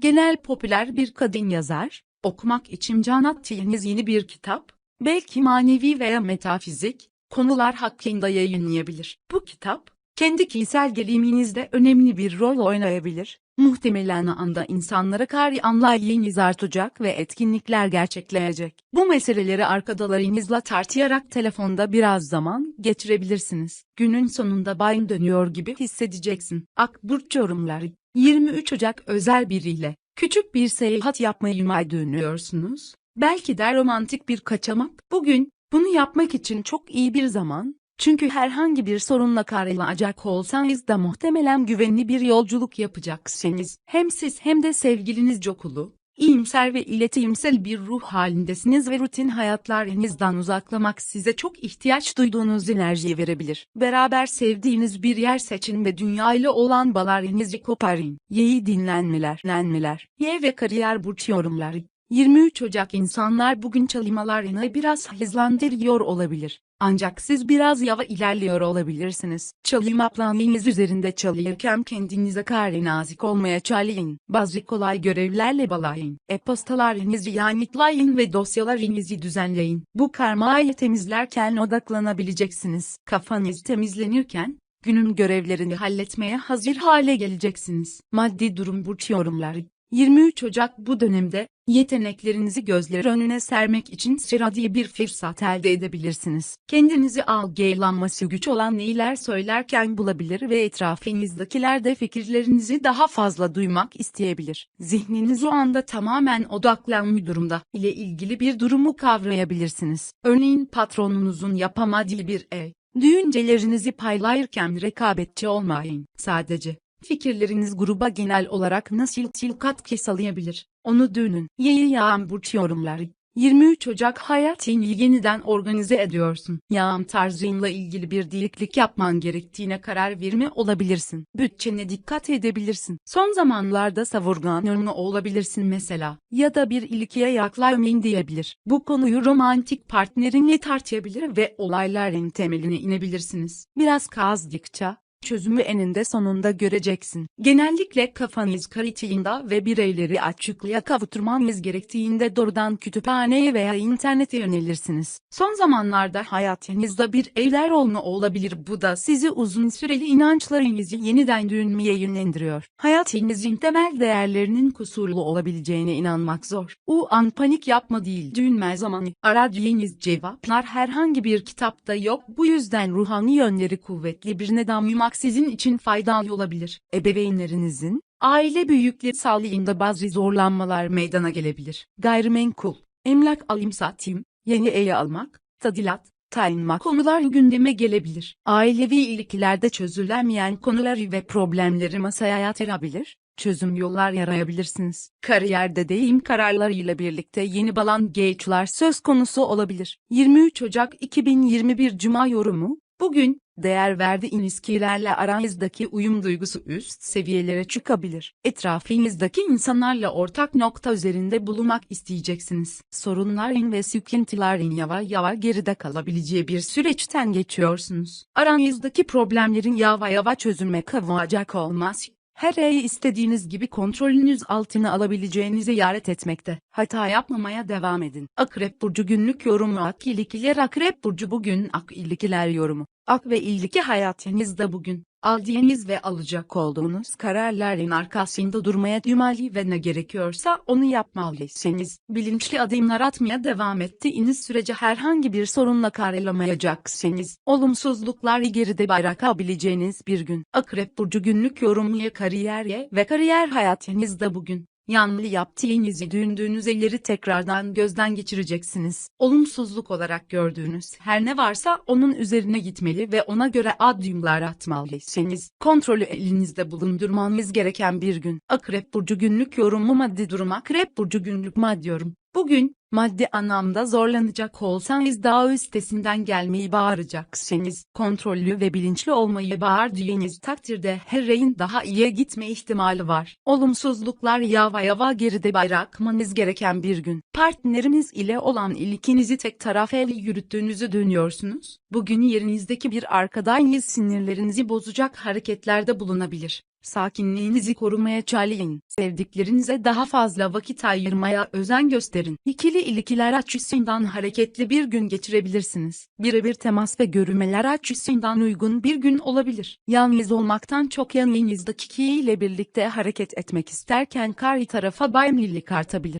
Genel popüler bir kadın yazar, okumak için can attığınız yeni bir kitap, belki manevi veya metafizik, konular hakkında yayınlayabilir. Bu kitap, kendi kişisel gelişiminizde önemli bir rol oynayabilir. Muhtemelen anda insanlara karşı anlayışınız artacak ve etkinlikler gerçekleşecek. Bu meseleleri arkadaşlarınızla tartışarak telefonda biraz zaman geçirebilirsiniz. Günün sonunda bayım dönüyor gibi hissedeceksin. Akburç yorumları 23 Ocak özel biriyle küçük bir seyahat yapmayı may dönüyorsunuz. Belki de romantik bir kaçamak. Bugün bunu yapmak için çok iyi bir zaman. Çünkü herhangi bir sorunla karşılaşacak olsanız da muhtemelen güvenli bir yolculuk yapacaksınız. Hem siz hem de sevgiliniz cokulu, iyimser ve iletimsel bir ruh halindesiniz ve rutin hayatlarınızdan uzaklamak size çok ihtiyaç duyduğunuz enerjiyi verebilir. Beraber sevdiğiniz bir yer seçin ve dünyayla olan bağlarınızı koparın. Yeyi dinlenmeler, dinlenmeler, ye ve kariyer burç yorumları. 23 Ocak insanlar bugün çalışmalarını biraz hızlandırıyor olabilir. Ancak siz biraz yava ilerliyor olabilirsiniz. Çalışma planınız üzerinde çalışırken kendinize karşı nazik olmaya çalışın. Bazı kolay görevlerle balayın. E-postalarınızı yanıtlayın ve dosyalarınızı düzenleyin. Bu karmayı temizlerken odaklanabileceksiniz. Kafanız temizlenirken, günün görevlerini halletmeye hazır hale geleceksiniz. Maddi durum burç yorumları 23 Ocak bu dönemde, yeteneklerinizi gözler önüne sermek için sıra diye bir fırsat elde edebilirsiniz. Kendinizi algılanması güç olan neyler söylerken bulabilir ve etrafınızdakiler de fikirlerinizi daha fazla duymak isteyebilir. Zihniniz o anda tamamen odaklanmış durumda ile ilgili bir durumu kavrayabilirsiniz. Örneğin patronunuzun yapamadığı bir ev. Düğüncelerinizi paylaşırken rekabetçi olmayın. Sadece Fikirleriniz gruba genel olarak nasıl katkı sağlayabilir? Onu dönün. Yeni yağan burç yorumları. 23 Ocak hayatını yeniden organize ediyorsun. Yağım tarzınla ilgili bir değişiklik yapman gerektiğine karar verme olabilirsin. Bütçene dikkat edebilirsin. Son zamanlarda savurgan olabilirsin mesela. Ya da bir ilkiye yaklaşmayın diyebilir. Bu konuyu romantik partnerinle tartışabilir ve olayların temeline inebilirsiniz. Biraz kazdıkça, çözümü eninde sonunda göreceksin. Genellikle kafanız karıştığında ve bireyleri açıklığa kavuşturmanız gerektiğinde doğrudan kütüphaneye veya internete yönelirsiniz. Son zamanlarda hayatınızda bir evler olma olabilir bu da sizi uzun süreli inançlarınızı yeniden düşünmeye yönlendiriyor. Hayatınızın temel değerlerinin kusurlu olabileceğine inanmak zor. O an panik yapma değil düşünme zamanı. Aradığınız cevaplar herhangi bir kitapta yok bu yüzden ruhani yönleri kuvvetli bir neden duymak sizin için faydalı olabilir. Ebeveynlerinizin, aile büyükleri sağlığında bazı zorlanmalar meydana gelebilir. Gayrimenkul, emlak alayım satayım, yeni ev almak, tadilat, tayin konular gündeme gelebilir. Ailevi ilişkilerde çözülemeyen konuları ve problemleri masaya yatırabilir, çözüm yollar yarayabilirsiniz. Kariyerde deyim kararlarıyla birlikte yeni balan geçler söz konusu olabilir. 23 Ocak 2021 Cuma yorumu, bugün, değer verdiğiniz ilişkilerle aranızdaki uyum duygusu üst seviyelere çıkabilir. Etrafınızdaki insanlarla ortak nokta üzerinde bulunmak isteyeceksiniz. Sorunların ve sıkıntıların yavaş yavaş geride kalabileceği bir süreçten geçiyorsunuz. Aranızdaki problemlerin yavaş yavaş çözülme kavacak olmaz. Her şeyi istediğiniz gibi kontrolünüz altına alabileceğinizi yaret etmekte. Hata yapmamaya devam edin. Akrep Burcu günlük yorumu Ak ilişkiler Akrep Burcu bugün Ak ilişkiler yorumu. Ak ve ilgili hayatınızda bugün, aldığınız ve alacak olduğunuz kararların arkasında durmaya dümali ve ne gerekiyorsa onu yapmalısınız. Bilinçli adımlar atmaya devam ettiğiniz sürece herhangi bir sorunla karşılamayacaksınız. Olumsuzlukları geride bırakabileceğiniz bir gün. Akrep Burcu günlük yorumluya kariyerye ve kariyer hayatınızda bugün. Yanlı yaptığınızı düşündüğünüz elleri tekrardan gözden geçireceksiniz. Olumsuzluk olarak gördüğünüz her ne varsa onun üzerine gitmeli ve ona göre adımlar atmalısınız. Kontrolü elinizde bulundurmanız gereken bir gün. Akrep Burcu günlük yorumu maddi durum Akrep Burcu günlük maddi yorum. Bugün, maddi anlamda zorlanacak olsanız daha üstesinden gelmeyi bağıracaksınız. Kontrollü ve bilinçli olmayı bağırdığınız takdirde her şeyin daha iyiye gitme ihtimali var. Olumsuzluklar yava yava geride bırakmanız gereken bir gün. Partneriniz ile olan ilişkinizi tek taraflı yürüttüğünüzü dönüyorsunuz. Bugün yerinizdeki bir arkadaşınız sinirlerinizi bozacak hareketlerde bulunabilir. Sakinliğinizi korumaya çalışın. Sevdiklerinize daha fazla vakit ayırmaya özen gösterin. İkili ilişkiler açısından hareketli bir gün geçirebilirsiniz. Birebir temas ve görümeler açısından uygun bir gün olabilir. Yalnız olmaktan çok yanınızdaki kişiyle birlikte hareket etmek isterken karşı tarafa bağımlılık artabilir.